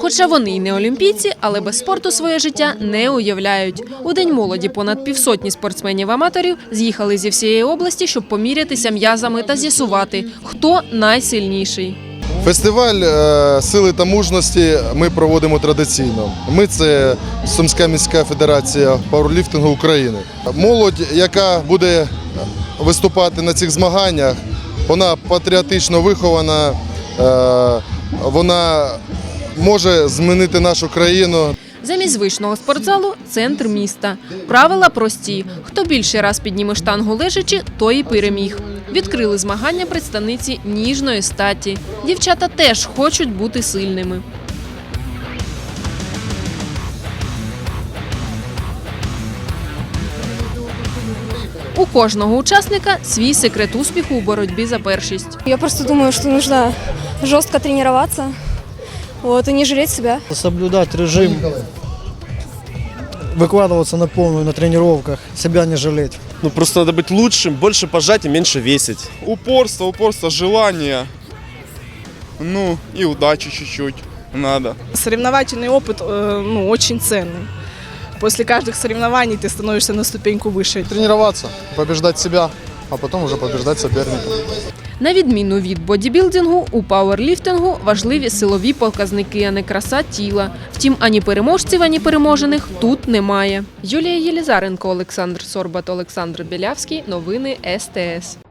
Хоча вони й не олімпійці, але без спорту своє життя не уявляють. У день молоді понад півсотні спортсменів-аматорів з'їхали зі всієї області, щоб помірятися м'язами та з'ясувати, хто найсильніший. Фестиваль е, сили та мужності ми проводимо традиційно. Ми це Сумська міська федерація пауерліфтингу України. Молодь, яка буде виступати на цих змаганнях, вона патріотично вихована, е, вона може змінити нашу країну. Замість звичного спортзалу центр міста. Правила прості: хто більше раз підніме штангу лежачи, той і переміг. Відкрили змагання представниці ніжної статі. Дівчата теж хочуть бути сильними. У кожного учасника свій секрет успіху у боротьбі за першість. Я просто думаю, что нужно жестко тренироваться, вот, и не жалеть себя. соблюдать режим, выкладываться на полную на тренировках, себя не жалеть. Ну просто надо быть лучшим, больше пожать и меньше весить. упорство, упорство, желание. Ну, и удачи чуть-чуть надо. Соревновательный опыт э, ну, очень ценный. После каждых соревнований ты становишься на ступеньку выше. Тренуватися, побіждати себе, а потім вже побіждати суперника. На відміну від бодібілдингу, у пауерліфтингу важливі силові показники, а не краса тіла. Втім, ані переможців, ані переможених тут немає. Юлія Єлізаренко, Олександр Сорбат, Олександр Білявський. Новини СТС.